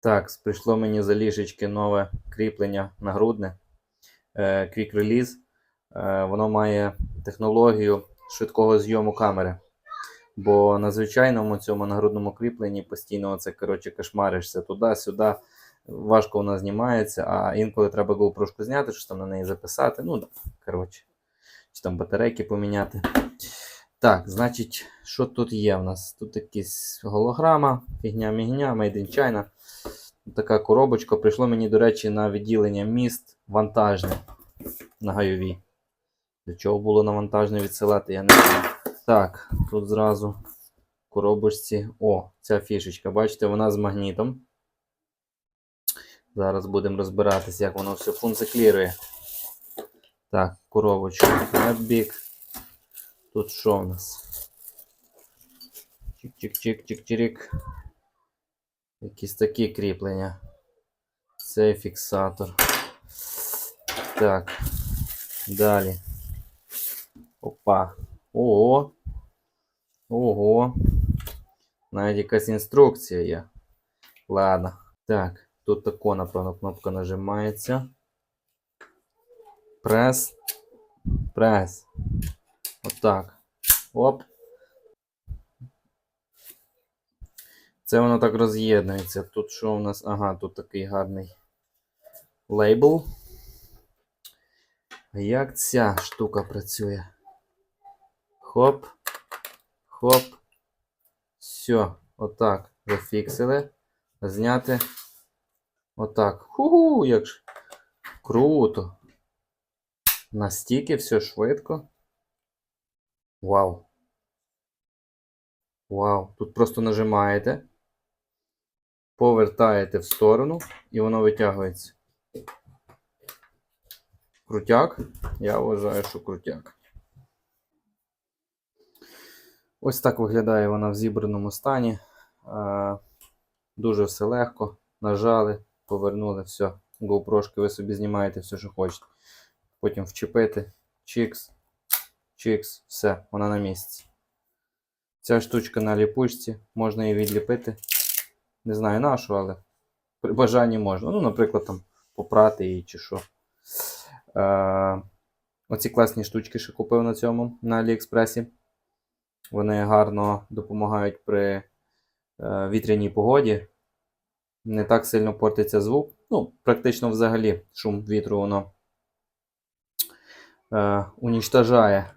Так, прийшло мені за ліжечки нове кріплення нагрудне е, Quick Release. Е, Воно має технологію швидкого зйому камери. Бо на звичайному цьому нагрудному кріпленні постійно це коротше кошмаришся туди-сюди. Важко вона знімається, а інколи треба GoPro зняти, щось там на неї записати. Ну, коротше, чи там батарейки поміняти. Так, значить, що тут є в нас? Тут якась голограма, фігня-мігня, Made in China. Така коробочка. Прийшло мені, до речі, на відділення міст вантажне на гайові. Для чого було навантажне відсилати, я не знаю. Так, тут зразу в коробочці. О, ця фішечка. Бачите, вона з магнітом. Зараз будемо розбиратися, як воно все функціклірує. Так, коробочка. Набік. Тут що в нас? Чик-чик-чик-чик-чирик. Якісь такі кріплення. Це фіксатор. Так. Далі. Опа. Ого. Ого. Навіть якась інструкція є. Ладно. Так, тут тако, напевно, кнопка нажимається. Прес. Прес. Отак. Оп. Це воно так роз'єднується. Тут що у нас? Ага, тут такий гарний лейбл. Як ця штука працює? Хоп. Хоп. Все. Отак. Зафіксили. Зняти. Отак. Ху-ху, як ж. Круто. Настільки все швидко. Вау. Вау. Тут просто нажимаєте, повертаєте в сторону і воно витягується. Крутяк. Я вважаю, що крутяк. Ось так виглядає вона в зібраному стані. Е, Дуже все легко. Нажали, повернули, все. GoPro, ви собі знімаєте все, що хочете. Потім вчепити. Чікс. Чікс, все, вона на місці. Ця штучка на ліпучці, можна її відліпити. Не знаю на що, але при бажанні можна. Ну, наприклад, там попрати її чи що. Е, оці класні штучки ще купив на цьому на Аліекспресі. Вони гарно допомагають при е, вітряній погоді. Не так сильно портиться звук. Ну, практично взагалі шум вітру воно е, унічтажає